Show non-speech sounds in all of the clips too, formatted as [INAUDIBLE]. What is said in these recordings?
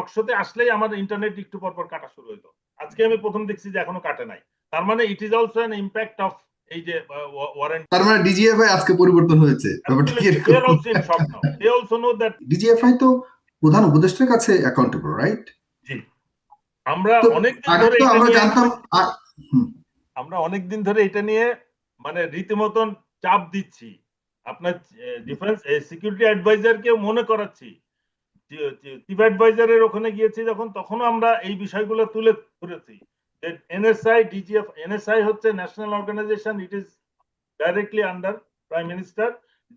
টক শোতে আসলেই আমার ইন্টারনেট একটু পর পর কাটা শুরু হইতো। আজকে আমি প্রথম দেখছি যে এখনও কাটে নাই। তার মানে it is also an impact of এই যে ওয়ারেন্ট তার মানে ডিজিএফআই আজকে পরিবর্তন হয়েছে। now. They also know DGFI তো প্রধান উপদেষ্টার কাছে অ্যাকাউন্টেবল রাইট জি। আমরা তো অনেকদিন ধরে আমরা নিয়ে- জানতাম আমরা অনেকদিন ধরে এটা নিয়ে মানে রীতিমতন চাপ দিচ্ছি। আপনার ডিফেন্স সিকিউরিটি অ্যাডভাইজারকে মনে করাচ্ছি। অ্যাডভাইজারের ওখানে গিয়েছি যখন তখনও আমরা এই বিষয়গুলো তুলে ধরেছি। যে এনএসআই ডিজিএফ এনএসআই হচ্ছে national organisation it is directly under prime minister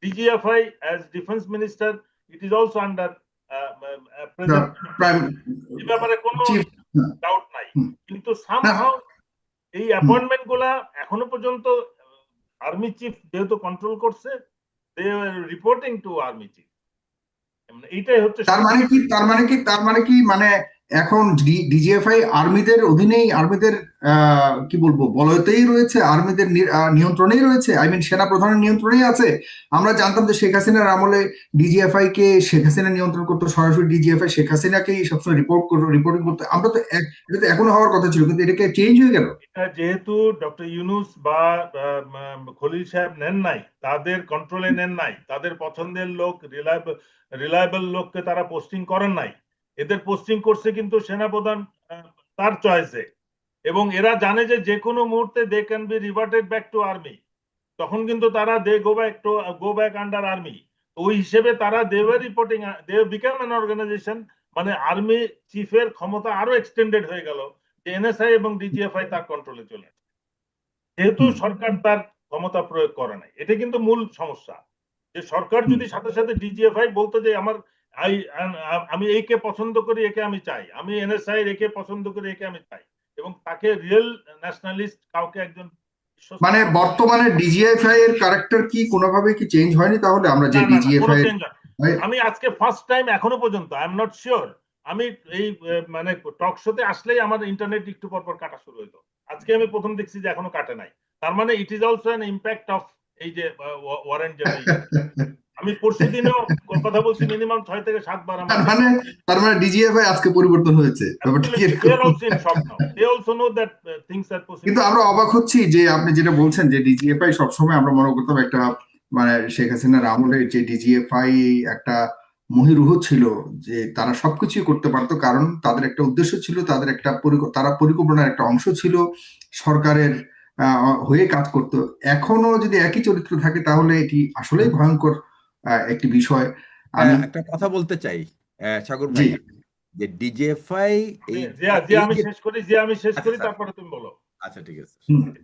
DGFI as defence minister it is also under president prime এই ব্যাপারে কোনো ডাউট নাই। হুম। কিন্তু সামহাও এই অ্যাপয়েন্টমেন্টগুলা এখনও পর্যন্ত আর্মি চিফ যেহেতু কন্ট্রোল করছে they reporting to army chief এইটাই হচ্ছে তার মানে কি তার মানে কি তার মানে কি মানে এখন ডিজিএফআই আর্মিদের অধীনেই, আর্মিদের কি বলব, বলয়তেই রয়েছে, আর্মিদের নিয়ন্ত্রণেই রয়েছে। আই মিন সেনা প্রধানের নিয়ন্ত্রণেই আছে। আমরা জানতাম যে শেখ হাসিনার আমলে ডিজিএফআই কে শেখ হাসিনা নিয়ন্ত্রণ করতো, সরাসরি ডিজিএফআই শেখ হাসিনাকেই সবসময় রিপোর্ট করতো রিপোর্টিং করতো। আমরা তো এটা তো এখনও হওয়ার কথা ছিল, কিন্তু এটাকে চেঞ্জ হয়ে গেল? যেহেতু ডক্টর ইউনুস বা খলিল সাহেব নেন নাই, তাদের কন্ট্রোলে নেন নাই, তাদের পছন্দের লোক রিলায়েবল রিলায়েবল লোককে তারা পোস্টিং করেন নাই। এদের পোস্টিং করছে কিন্তু সেনাপ্রধান তার চয়েসে এবং এরা জানে যে যে কোনো মুহূর্তে they can be reverted back to army তখন কিন্তু তারা they go back to go back under army ওই হিসেবে তারা they were reporting they became an organisation মানে আর্মি চিফের ক্ষমতা আরও এক্সটেন্ডেড হয়ে গেল। যে এনএসআই এবং ডিজিএফআই তার কন্ট্রোলে চলে আসে। যেহেতু সরকার তার ক্ষমতা প্রয়োগ করে নাই। এটা কিন্তু মূল সমস্যা। যে সরকার যদি সাথে সাথে ডিজিএফআই বলতো যে আমার আমি একে পছন্দ করি একে আমি চাই। আমি এনএসআই একে পছন্দ করি একে আমি চাই। এবং তাকে রিয়েল ন্যাশনালিস্ট কাউকে একজন মানে বর্তমানে ডিজিএফআই এর ক্যারেক্টার কি কোনোভাবে কি চেঞ্জ হয়নি? তাহলে আমরা যে ডিজিএফআই আমি আজকে ফার্স্ট টাইম এখনও পর্যন্ত আই এম নট শিওর আমি এই মানে টক শোতে আসলেই আমার ইন্টারনেট একটু পর পর কাটা শুরু হইতো আজকে আমি প্রথম দেখছি যে এখনও কাটে নাই। তার মানে it is also an impact of এই যে ওয়ারেন্ট [LAUGHS] আমি পরশু দিনেও কথা বলছি মিনিমাম ছয় থেকে আমার তার মানে তার মানে ডিজিএফআই আজকে পরিবর্তন হয়েছে। ব্যাপারটা কি uh. কিন্তু আমরা অবাক হচ্ছি যে আপনি যেটা বলছেন যে ডিজিএফআই সবসময় আমরা মনে করতাম একটা মানে শেখ হাসিনার আমলে যে ডিজিএফআই একটা মহিরুহ ছিল যে তারা সবকিছুই করতে পারতো কারণ তাদের একটা উদ্দেশ্য ছিল তাদের একটা তারা পরিকল্পনার একটা অংশ ছিল সরকারের আহ, হয়ে কাজ করতো। এখনও যদি একই চরিত্র থাকে তাহলে এটি আসলেই ভয়ঙ্কর একটি বিষয় আমি একটা কথা বলতে চাই সাগর ভাই যে ডিজিএফআই এই আমি শেষ করি যে আমি শেষ করি আচ্ছা। তারপরে তুমি বলো। আচ্ছা ঠিক আছে।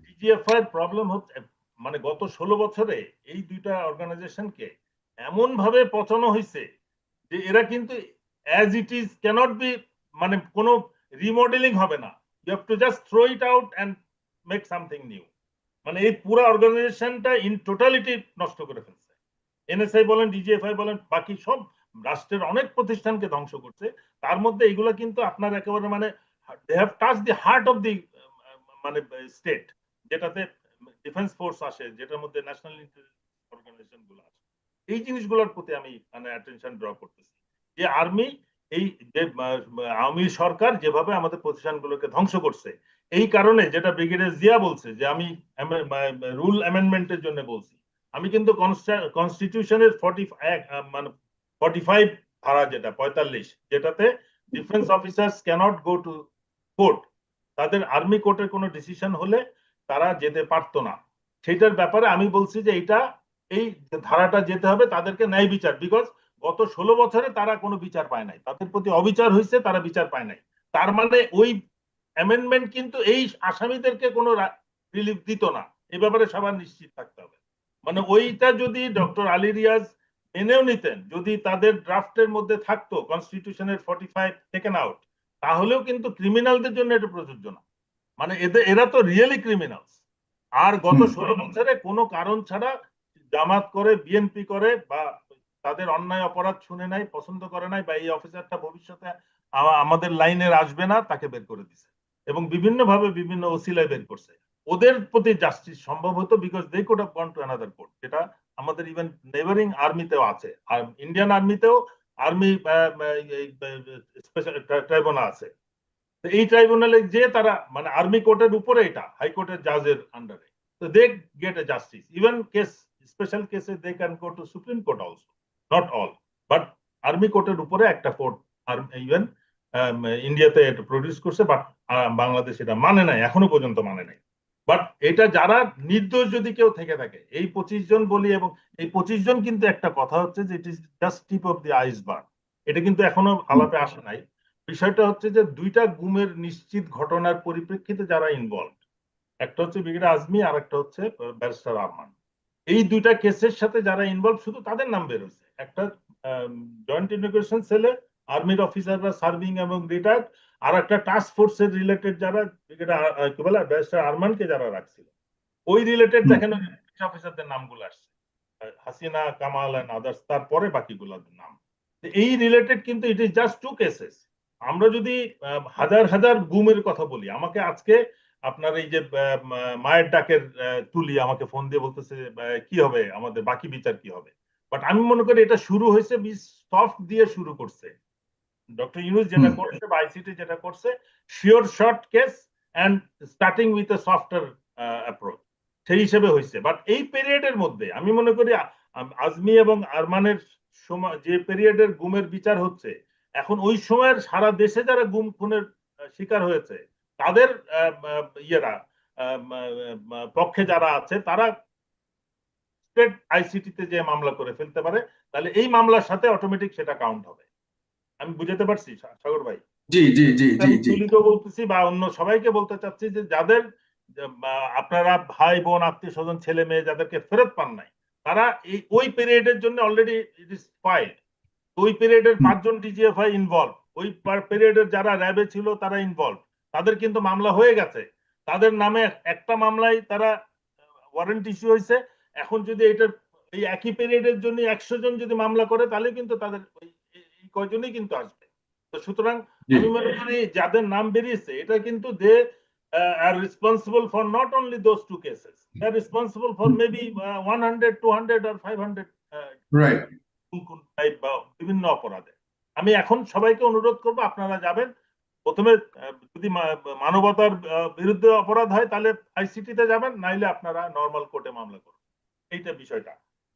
ডিজিএফআই এর প্রবলেম হচ্ছে মানে গত ষোলো বছরে এই দুইটা অর্গানাইজেশনকে এমন ভাবে পচানো হয়েছে যে এরা কিন্তু as it is cannot be মানে কোনো রিমডেলিং হবে না। You have to just throw it out and make something new মানে এই পুরো অর্গানাইজেশনটা ইন টোটালিটি নষ্ট করে ফেলছে। এনএসআই বলেন ডিজিএফআই বলেন, বাকি সব রাষ্ট্রের অনেক প্রতিষ্ঠানকে ধ্বংস করছে। তার মধ্যে এগুলা কিন্তু আপনার একেবারে মানে they have touch the heart of the মানে স্টেট যেটাতে ডিফেন্স ফোর্স আসে, যেটার মধ্যে ন্যাশনাল অর্গানাইজেশনগুলো আছে। এই জিনিসগুলোর প্রতি আমি মানে অ্যাটেনশন ড্র করতেছি। যে আর্মি এই যে আওয়ামী সরকার যেভাবে আমাদের প্রতিষ্ঠানগুলোকে ধ্বংস করছে, এই কারণে যেটা ব্রিগেডিয়ার জিয়া বলছে, যে আমি রুল অ্যামেন্ডমেন্টের জন্য বলছি আমি কিন্তু কনস্টিটিউশনের ফর্টি মানে ফর্টি ফাইভ ধারা যেটা, পঁয়তাল্লিশ, যেটাতে defence officers cannot go to court তাদের আর্মি কোর্টের কোনো ডিসিশন হলে তারা যেতে পারতো না। সেটার ব্যাপারে আমি বলছি যে এটা এই ধারাটা যেতে হবে, তাদেরকে ন্যায় বিচার বিকজ গত ষোলো বছরে তারা কোনো বিচার পায় নাই। তাদের প্রতি অবিচার হয়েছে, তারা বিচার পায় নাই। তার মানে ওই অ্যামেন্ডমেন্ট কিন্তু এই আসামিদেরকে কোনো রিলিফ দিত না। এ ব্যাপারে সবার নিশ্চিত থাকতে হবে। মানে ওইটা যদি ডক্টর আলী রিয়াজ মেনেও নিতেন যদি তাদের ড্রাফটের মধ্যে থাকতো কনস্টিটিউশনের ফর্টি ফাইভ টেকেন আউট তাহলেও কিন্তু ক্রিমিনালদের জন্য এটা প্রযোজ্য না। মানে এদের এরা তো রিয়েলি ক্রিমিনালস আর গত ষোলো বছরে কোনো কারণ ছাড়া জামাত করে বিএনপি করে বা তাদের অন্যায় অপরাধ শুনে নাই পছন্দ করে নাই বা এই অফিসারটা ভবিষ্যতে আমাদের লাইনের আসবে না তাকে বের করে দিছে। এবং বিভিন্ন ভাবে বিভিন্ন ওসিলায় বের করছে। ওদের প্রতি জাস্টিস সম্ভব হতো because they could have gone to another court যেটা আমাদের ইভেন নেবারিং আর্মিতেও আছে। আর ইন্ডিয়ান আর্মিতেও আর্মি ট্রাইব্যুনাল আছে। এই ট্রাইব্যুনালে যে তারা মানে আর্মি কোর্টের উপরে এটা হাইকোর্টের জাজের আন্ডারে তো they get a justice even case special কেসে they can go to supreme court also not all but army কোর্টের উপরে একটা কোর্ট ইভেন ইন্ডিয়াতে এটা প্রডিউস করছে বাট বাংলাদেশ এটা মানে নাই, এখনও পর্যন্ত মানে নাই। বাট এটা যারা নির্দোষ যদি কেউ থেকে থাকে এই পঁচিশ জন বলি এবং এই পঁচিশ জন কিন্তু একটা কথা হচ্ছে যে it is just tip of the iceberg এটা কিন্তু এখনও আলাপে আসে নাই। বিষয়টা হচ্ছে যে দুইটা গুমের নিশ্চিত ঘটনার পরিপ্রেক্ষিতে যারা ইনভলভ একটা হচ্ছে ব্রিগেডিয়ার আজমি আর একটা হচ্ছে ব্যারিস্টার আরমান এই দুইটা কেসের সাথে যারা ইনভলভ শুধু তাদের নাম বেরোচ্ছে একটা জয়েন্ট ইন্টিগ্রেশন সেলে আর্মির অফিসাররা সার্ভিং এবং রিটায়ার্ড আর একটা টাস্ক ফোর্সের রিলেটেড যারা কি বলে ব্যারিস্টার আরমানকে যারা রাখছিল। ওই রিলেটেড। দেখেন অফিসারদের নামগুলো আসছে। হাসিনা কামাল এন্ড আদার্স তারপরে বাকিগুলোর নাম। এই রিলেটেড কিন্তু it is just two cases আমরা যদি হাজার হাজার গুমের কথা বলি আমাকে আজকে আপনার এই যে মায়ের ডাকের তুলি আমাকে ফোন দিয়ে বলতেছে কি হবে আমাদের বাকি বিচার কি হবে? বাট আমি মনে করি এটা শুরু হয়েছে সফট দিয়ে শুরু করছে। ডক্টর ইউনুস যেটা করছে বা আইসিটি যেটা করছে sure short case and starting with a softer approach সেই হিসেবে হয়েছে বাট এই পিরিয়ডের মধ্যে আমি মনে করি আজমি এবং আরমানের সময় যে পিরিয়ডের গুমের বিচার হচ্ছে এখন ওই সময়ের সারা দেশে যারা গুম খুনের শিকার হয়েছে তাদের ইয়েরা পক্ষে যারা আছে তারা স্টেট আইসিটিতে যে মামলা করে ফেলতে পারে তাহলে এই মামলার সাথে অটোমেটিক সেটা কাউন্ট হবে। আমি বুঝাতে পারছি সাগর ভাই? জি জি জি জি জি। বলতেছি বা অন্য সবাইকে বলতে চাচ্ছি যে যাদের আপনারা ভাই বোন আত্মীয় স্বজন ছেলে মেয়ে যাদেরকে ফেরত পান নাই তারা এই ওই পিরিয়ডের জন্য অলরেডি ইট ফাইল ওই পিরিয়ডের। পাঁচজন ইনভলভ ওই পিরিয়ডের যারা র্যাবে ছিল তারা ইনভলভ তাদের কিন্তু মামলা হয়ে গেছে। তাদের নামে একটা মামলায় তারা ওয়ারেন্ট ইস্যু হয়েছে। এখন যদি এটার এই একই পিরিয়ডের জন্য একশো জন যদি মামলা করে তাহলে কিন্তু তাদের ওই- কয়জনই কিন্তু আসবে? তো সুতরাং আমি মনে করি যাদের নাম বেরিয়েছে এটা কিন্তু they are responsible for not only those two cases they are responsible for maybe one hundred two hundred R five hundred right type বা বিভিন্ন অপরাধে। আমি এখন সবাইকে অনুরোধ করব আপনারা যাবেন। প্রথমে যদি মানবতার বিরুদ্ধে অপরাধ হয় তাহলে আইসিটিতে যাবেন নাইলে আপনারা নর্মাল কোর্টে মামলা করুন। এইটা বিষয়টা।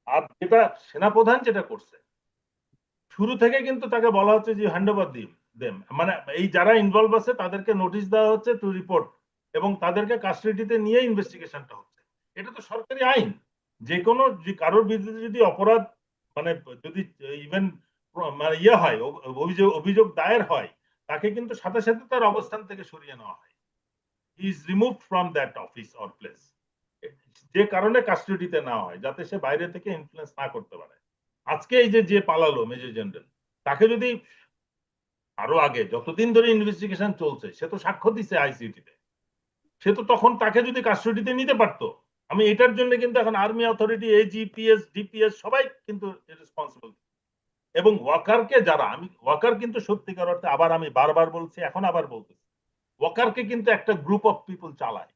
আর যেটা সেনাপ্রধান যেটা করছে শুরু থেকে কিন্তু তাকে বলা হচ্ছে যে হ্যান্ড ওভার দিম দেম মানে এই যারা ইনভলভ আছে, তাদেরকে নোটিশ দেওয়া হচ্ছে টু রিপোর্ট এবং তাদেরকে কাস্টডিতে নিয়ে ইনভেস্টিগেশনটা হচ্ছে। এটা তো সরকারি আইন। যে কোনো কারোর বিরুদ্ধে যদি অপরাধ মানে যদি ইভেন মানে ইয়ে হয় অভিযোগ অভিযোগ দায়ের হয়, তাকে কিন্তু সাথে সাথে তার অবস্থান থেকে সরিয়ে নেওয়া হয়। Is remove from that office or place যে কারণে কাস্টডিতে নেওয়া হয়, যাতে সে বাইরে থেকে ইনফ্লুয়েন্স না করতে পারে। আজকে এই যে যে পালালো মেজর জেনারেল, তাকে যদি আরও আগে, যতদিন ধরে ইনভেস্টিগেশন চলছে, সে তো সাক্ষ্য দিছে আইসিটিতে সে তো তখন তাকে যদি কাস্টডিতে নিতে পারতো, আমি এটার জন্য কিন্তু এখন আর্মি অথরিটি এজিপিএস ডিপিএস সবাই কিন্তু রেসপন্সিবল এবং ওয়াকারকে যারা, আমি, ওয়াকার কিন্তু সত্যিকার অর্থে আবার আমি বারবার বলছি, এখন আবার বলতেছি, ওয়াকারকে কিন্তু একটা গ্রুপ অফ পিপল চালায়।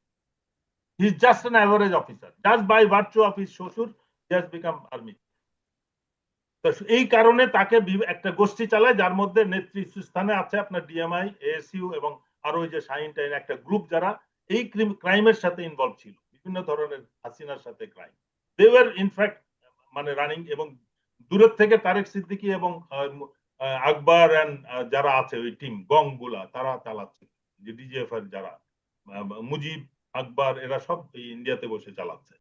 He is just an average officer just by virtue of his শ্বশুর জাস্ট বিকাম আর্মি এই কারণে তাকে একটা গোষ্ঠী চালায়, যার মধ্যে নেতৃত্ব স্থানে আছে আপনার ডিএমআই এএসইউ এবং আরও ওই যে শাহিন টাইন একটা গ্রুপ যারা এই ক্রাইমের সাথে ইনভলভ ছিল। বিভিন্ন ধরনের হাসিনার সাথে crime they were in fact মানে রানিং এবং দূরের থেকে তারেক সিদ্দিকী এবং আকবর অ্যান্ড যারা আছে, ওই টিম গংগুলা, তারা চালাচ্ছে। যে ডিজিএফ এর যারা মুজিব, আকবর, এরা সব ইন্ডিয়াতে বসে চালাচ্ছে।